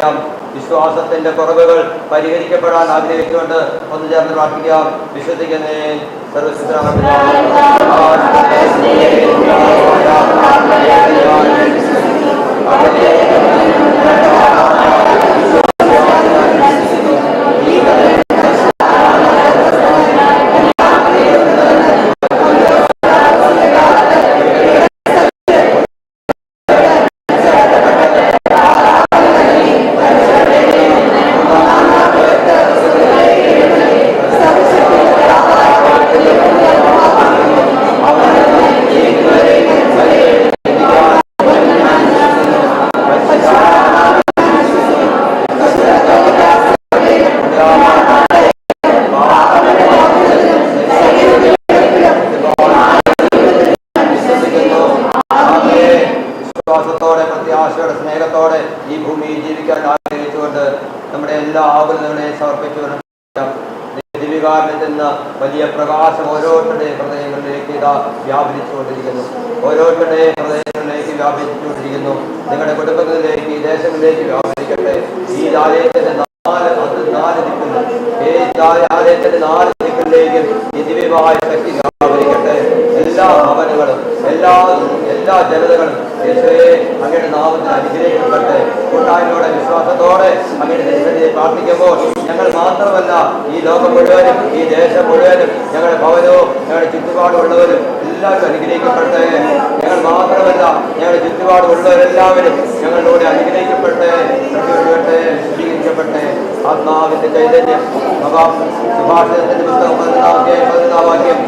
പ്രാർത്ഥിക്കാം. വിശ്വാസത്തിന്റെ കുറവുകൾ പരിഹരിക്കപ്പെടാൻ ആഗ്രഹിച്ചുകൊണ്ട് ഒന്ന് ചേർന്ന് പ്രാർത്ഥിക്കാം. വിശ്വസിക്കുന്നേ വിശ്വാസത്തോടെ പ്രത്യാശയോടെ സ്നേഹത്തോടെ ഈ ഭൂമിയിൽ ജീവിക്കാൻ ആഗ്രഹിച്ചുകൊണ്ട് നമ്മുടെ എല്ലാ ആകുലതകളെയും സമർപ്പിച്ചുകൊണ്ട് ദിവികാരനിൽ ചെന്ന് വലിയ പ്രകാശം ഓരോരുത്തരുടെയും ഹൃദയങ്ങളിലേക്ക് ഇതാ വ്യാപരിച്ചുകൊണ്ടിരിക്കുന്നു ഓരോരുത്തരുടെയും ഹൃദയങ്ങളിലേക്ക് വ്യാപിച്ചുകൊണ്ടിരിക്കുന്നു. നിങ്ങളുടെ കുടുംബങ്ങളിലേക്ക് ഈ ദേശങ്ങളിലേക്ക് വ്യാപരിക്കട്ടെ. ഈ ആലയത്തിന്റെ നാല് അത് നാല് ദിക്കുകൾ ഈ ആലയത്തിന്റെ നാല് ദിക്കുകളിലേക്കും ഈ ശക്തി വ്യാപരിക്കട്ടെ. എല്ലാ ഭവനങ്ങളും എല്ലാ എല്ലാ ജനതകളും യേശുവെ അങ്ങയുടെ നാമത്തിൽ അനുഗ്രഹിക്കപ്പെട്ട്. കൂട്ടായ്മയുടെ വിശ്വാസത്തോടെ അങ്ങയുടെ ദൈവത്തെ പ്രാർത്ഥിക്കുമ്പോൾ ഞങ്ങൾ മാത്രമല്ല ഈ ലോകം മുഴുവനും ഈ ദേശം മുഴുവനും ഞങ്ങളുടെ ഭവനവും ഞങ്ങളുടെ ചുറ്റുപാടുമുള്ളവരും എല്ലാവരും അനുഗ്രഹിക്കപ്പെട്ട്. ഞങ്ങൾ മാത്രമല്ല ഞങ്ങളുടെ ചുറ്റുപാടുമുള്ളവരെല്ലാവരും ഞങ്ങളിലൂടെ അനുഗ്രഹിക്കപ്പെട്ട്. രക്ഷപ്പെട്ട് സ്വീകരിക്കപ്പെട്ട്. ആത്മാവിന്റെ ചൈതന്യം സുഭാഷിതത്തിന്റെ പുസ്തകം പതിനാം പതിനാം വാക്യം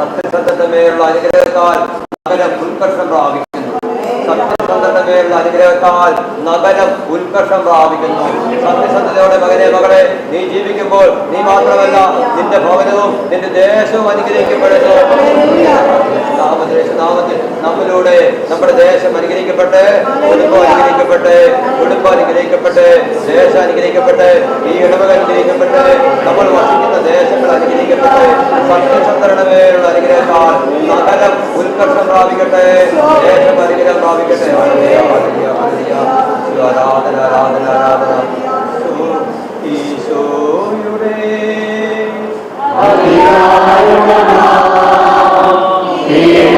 സത്യസന്ധന്റെ മേലുള്ള അനുഗ്രഹത്താൽ നഗരം ഉത്കർഷം പ്രാപിക്കുന്നു. സത്യസന്ധന്റെ മേലുള്ള അനുഗ്രഹത്താൽ നഗരം ഉത്കർഷം പ്രാപിക്കുന്നു. സത്യസന്ധതയോടെ മകനെ മകളെ നീ ജീവിക്കുമ്പോൾ നീ മാത്രമല്ല നിന്റെ ഭവനവും നിന്റെ ദേശവും അനുഗ്രഹിക്കപ്പെടുന്നു. നാമത്തിൽ നമ്മിലൂടെ നമ്മുടെ ദേശം അനുഗ്രഹിക്കപ്പെട്ട് കുടുംബം അനുഗ്രഹിക്കപ്പെട്ട് കുടുംബം അനുഗ്രഹിക്കപ്പെട്ട് ദേശം അനുഗ്രഹിക്കപ്പെട്ട് ഈ ഇടവകൾ അനുഗ്രഹിക്കപ്പെട്ട് നമ്മൾ വസിക്കുന്ന ദേശങ്ങൾ അനുഗ്രഹിക്കപ്പെട്ട് സത്യസന്ധരുടെ മേലുള്ള അനുഗ്രഹത്താൽ നഗരം ഉത്കർഷം പ്രാപിക്കട്ടെ ദേശം അനുഗ്രഹം പ്രാപിക്കട്ടെ. ആരാധന ആരാധന ആരാധന. ഈശോയുടെ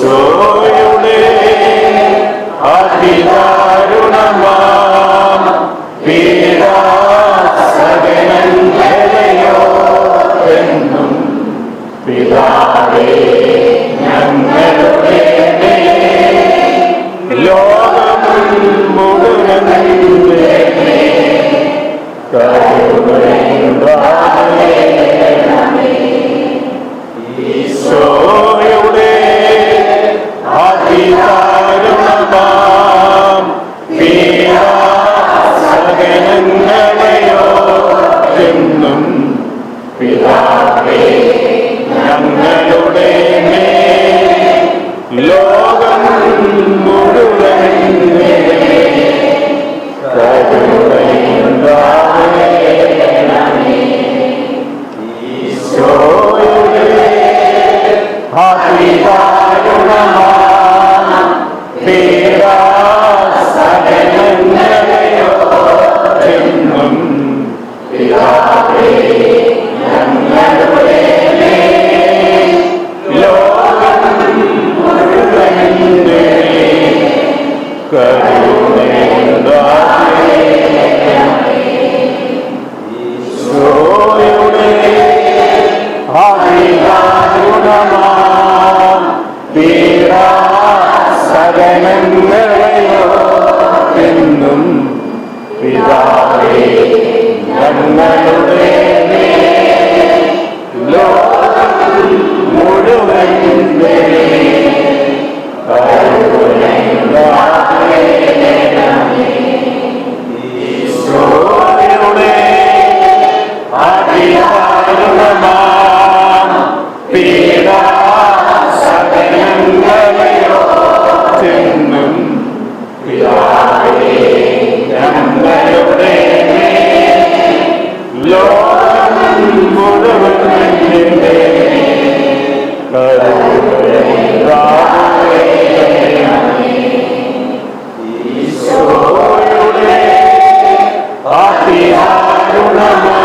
ഈശോയുടെ അതിദാരുണമാ. അതിദാരുണമാം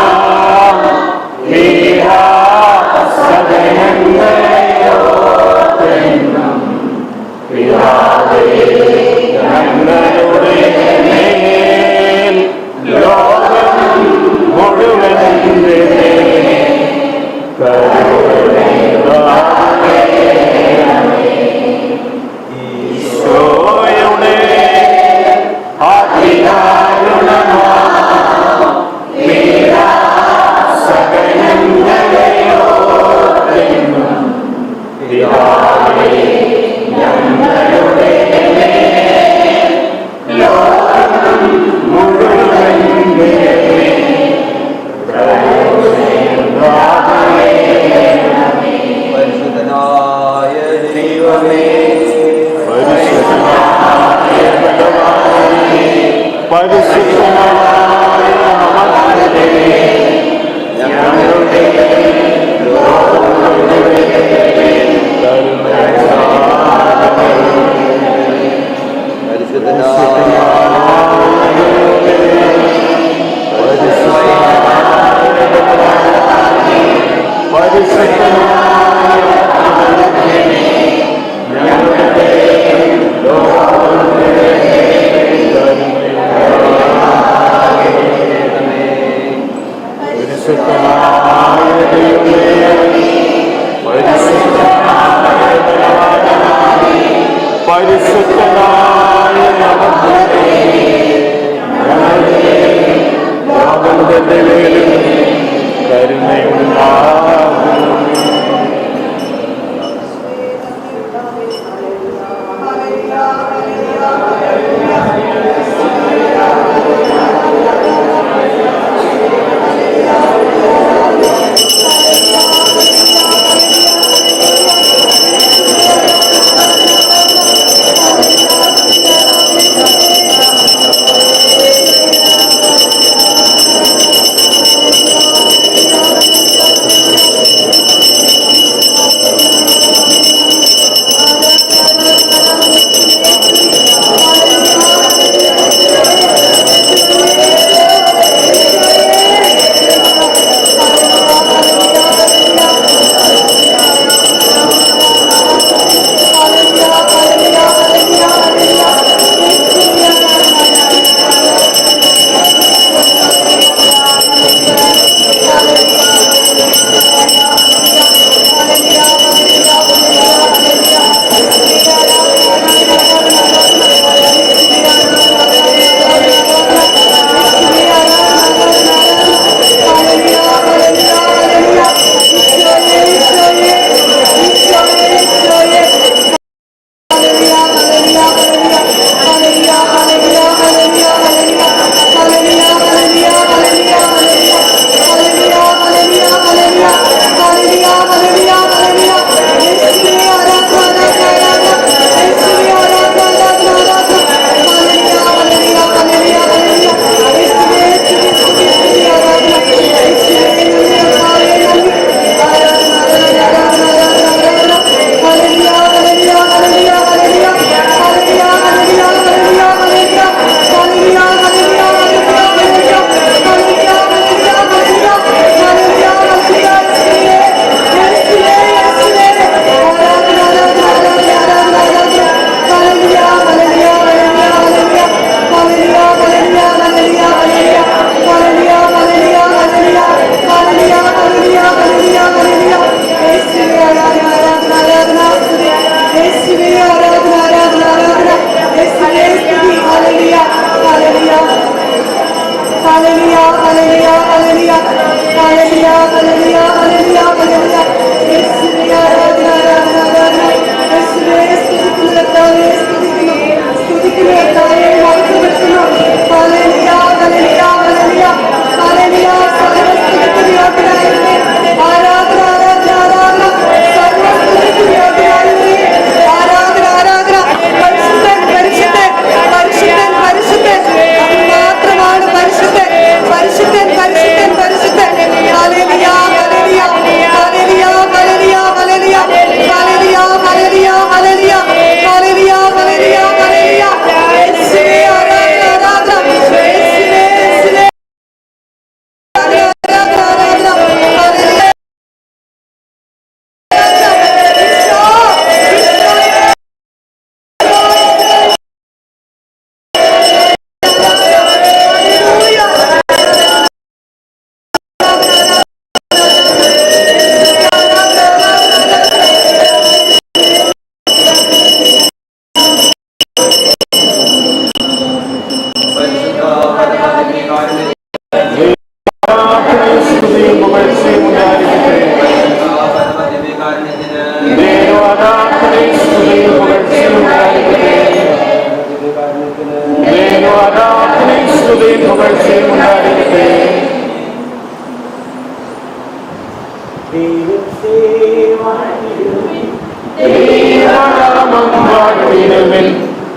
കരുണയുണ്ടാകണമേ. പരിശുദ്ധനായ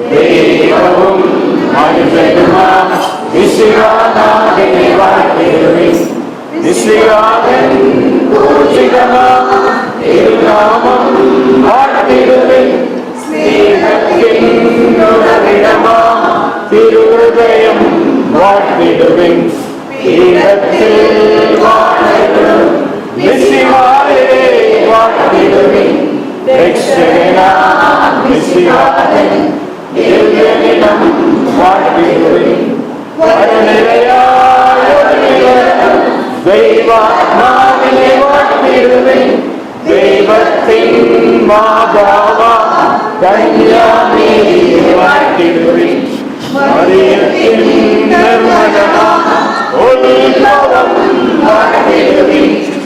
தெய்வமும் மனுஷனுமாம் விஸ்வானாகினை வாழ்த்திடுவேன் விஸ்வாதன் பூஜிதமாம் திருநாமம் வாழ்த்திடுவேன் ஸ்நேகத்தின் உணவிடமாம் திருஹயம் வாழ்த்திடுவேன் தீரத்தில் வாழ പീഠത്തിൽ വാഴും മിസ്സിഹാരെ വാഴ്ത്തിടുവിൻ രക്ഷകനാം മിസ്സിഹാരൻ ദിവ്യനിടം വാഴ്ത്തിടുവിൻ ദൈവാത്മാവിനെ വാഴ്ത്തിടുവിൻ ദൈവത്തിൻ മാതാവ കന്യാമേരിയെ വാഴ്ത്തിടുവിൻ മറിയത്തിൻ നിർമ്മലമാ ഉത്ഭവം വാഴ്ത്തിടുവിൻ സർഗാരോപിതമാതാവിൻ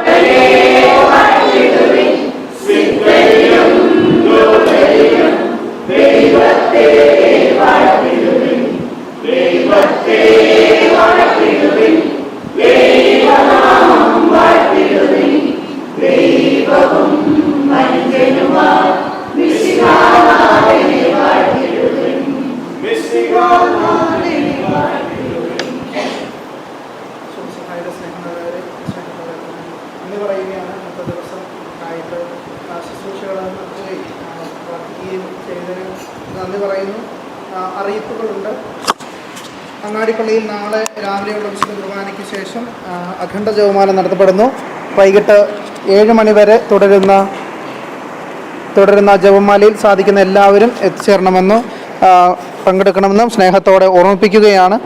നന്ദി പറയുന്നു. അറിയിപ്പുകളുണ്ട്. അങ്ങാടിപ്പള്ളിയിൽ നാളെ രാവിലെയുള്ള വിശുദ്ധ കുർബാനയ്ക്ക് ശേഷം അഖണ്ഡ ജവമാനം നടത്തപ്പെടുന്നു. വൈകിട്ട് ഏഴ് മണിവരെ തുടരുന്ന തുടരുന്ന ജപമാലയിൽ സാധിക്കുന്ന എല്ലാവരും എത്തിച്ചേരണമെന്നും പങ്കെടുക്കണമെന്നും സ്നേഹത്തോടെ ഓർമ്മിപ്പിക്കുകയാണ്.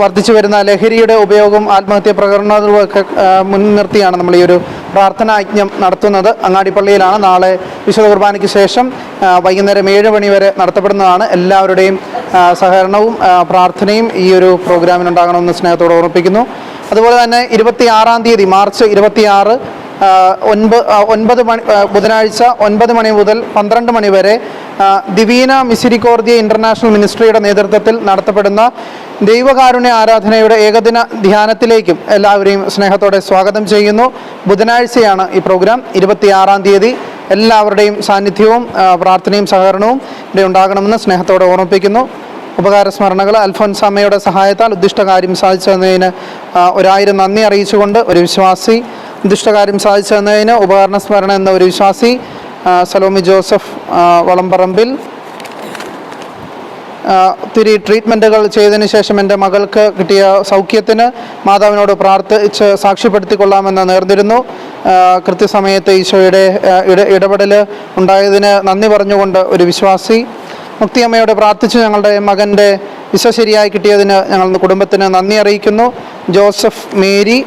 വർദ്ധിച്ചു വരുന്ന ലഹരിയുടെ ഉപയോഗം ആത്മഹത്യ പ്രകടനങ്ങളൊക്കെ മുൻനിർത്തിയാണ് നമ്മൾ ഈ ഒരു പ്രാർത്ഥനായജ്ഞം നടത്തുന്നത്. അങ്ങാടിപ്പള്ളിയിലാണ് നാളെ വിശുദ്ധ കുർബാനയ്ക്ക് ശേഷം വൈകുന്നേരം ഏഴ് മണി വരെ നടത്തപ്പെടുന്നതാണ്. എല്ലാവരുടെയും സഹകരണവും പ്രാർത്ഥനയും ഈ ഒരു പ്രോഗ്രാമിനുണ്ടാകണമെന്ന് സ്നേഹത്തോട് ഓർമ്മിപ്പിക്കുന്നു. അതുപോലെ തന്നെ ഇരുപത്തി ആറാം തീയതി മാർച്ച് ഇരുപത്തിയാറ് ഒൻപത് ഒൻപത് മണി ബുധനാഴ്ച ഒൻപത് മണി മുതൽ പന്ത്രണ്ട് മണി വരെ ദിവീന മിസിരിക്കോർദിയ ഇന്റർനാഷണൽ മിനിസ്ട്രിയുടെ നേതൃത്വത്തിൽ നടത്തപ്പെടുന്ന ദൈവകാരുണ്യ ആരാധനയുടെ ഏകദിന ധ്യാനത്തിലേക്കും എല്ലാവരെയും സ്നേഹത്തോടെ സ്വാഗതം ചെയ്യുന്നു. ബുധനാഴ്ചയാണ് ഈ പ്രോഗ്രാം. ഇരുപത്തിയാറാം തീയതി എല്ലാവരുടെയും സാന്നിധ്യവും പ്രാർത്ഥനയും സഹകരണവും ഇവിടെ ഉണ്ടാകണമെന്ന് സ്നേഹത്തോടെ ഓർമ്മിപ്പിക്കുന്നു. ഉപകാര സ്മരണകൾ അൽഫോൻസാമ്മയുടെ സഹായത്താൽ ഉദ്ദിഷ്ടകാര്യം സാധിച്ചതിന് ഒരായിരം നന്ദി അറിയിച്ചുകൊണ്ട് ഒരു വിശ്വാസി. ഉദ്ദിഷ്ടകാര്യം സാധിച്ചതിന് തന്നതിന് ഉപകരണ സ്മരണ എന്ന ഒരു വിശ്വാസി. സലോമി ജോസഫ് വളംപറമ്പിൽ. ഒത്തിരി ട്രീറ്റ്മെന്റുകൾ ചെയ്തതിന് ശേഷം എന്റെ മകൾക്ക് കിട്ടിയ സൗഖ്യത്തിന് മാതാവിനോട് പ്രാർത്ഥിച്ച് സാക്ഷ്യപ്പെടുത്തിക്കൊള്ളാമെന്ന് നേർന്നിരുന്നു. കൃത്യസമയത്ത് ഈശോയുടെ ഇടപെടൽ ഉണ്ടായതിന് നന്ദി പറഞ്ഞുകൊണ്ട് ഒരു വിശ്വാസി. മുക്തിയമ്മയോട് പ്രാർത്ഥിച്ച് ഞങ്ങളുടെ മകന്റെ വിശ്വശരിയായി ശരിയായി കിട്ടിയതിന് ഞങ്ങൾ കുടുംബത്തിന് നന്ദി അറിയിക്കുന്നു. ജോസഫ് മേരി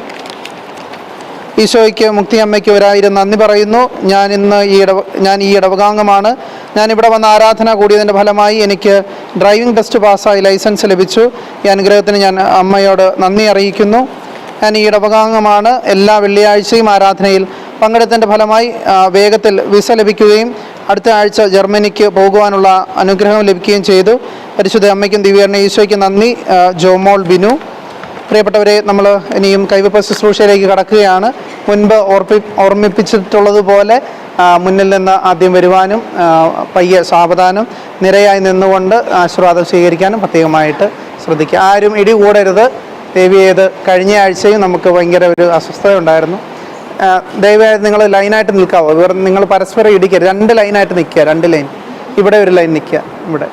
ഈശോയ്ക്ക് മുക്തിയമ്മയ്ക്ക് ഒരായിരം നന്ദി പറയുന്നു. ഞാൻ ഇന്ന് ഈ ഇടവ ഞാൻ ഈ ഇടവകാംഗമാണ്. ഞാൻ ഇവിടെ വന്ന ആരാധന കൂടിയതിന്റെ ഫലമായി എനിക്ക് ഡ്രൈവിംഗ് ടെസ്റ്റ് പാസ്സായി ലൈസൻസ് ലഭിച്ചു. ഈ അനുഗ്രഹത്തിന് ഞാൻ അമ്മയോട് നന്ദി അറിയിക്കുന്നു. ഞാൻ ഈ ഇടവകാംഗമാണ്. എല്ലാ വെള്ളിയാഴ്ചയും ആരാധനയിൽ പങ്കെടുത്തതിന്റെ ഫലമായി വേഗത്തിൽ വിസ ലഭിക്കുകയും അടുത്ത ആഴ്ച ജർമ്മനിക്ക് പോകുവാനുള്ള അനുഗ്രഹം ലഭിക്കുകയും ചെയ്തു. പരിശുദ്ധ അമ്മയ്ക്കും ദിവ്യറിനെ ഈശോയ്ക്ക് നന്ദി. ജോമോൾ ബിനു. പ്രിയപ്പെട്ടവരെ നമ്മൾ ഇനിയും കൈവപ്പ ശുശ്രൂഷയിലേക്ക് കടക്കുകയാണ്. മുൻപ് ഓർപ്പി ഓർമ്മിപ്പിച്ചിട്ടുള്ളതുപോലെ മുന്നിൽ നിന്ന് ആദ്യം വരുവാനും പയ്യെ സാവധാനം നിരയായി നിന്നുകൊണ്ട് ആശീർവാദം സ്വീകരിക്കാനും പ്രത്യേകമായിട്ട് ശ്രദ്ധിക്കുക. ആരും ഇടി കൂടരുത്. ദേവി ചെയ്ത് കഴിഞ്ഞ ആഴ്ചയും നമുക്ക് ഭയങ്കര ഒരു അസ്വസ്ഥത ഉണ്ടായിരുന്നു. ദയവായി നിങ്ങൾ ലൈനായിട്ട് നിൽക്കാവോ? വേറെ നിങ്ങൾ പരസ്പരം ഇടിക്കരുത്. രണ്ട് ലൈനായിട്ട് നിൽക്കുക. രണ്ട് ലൈൻ. ഇവിടെ ഒരു ലൈൻ നിൽക്കുക. ഇവിടെ.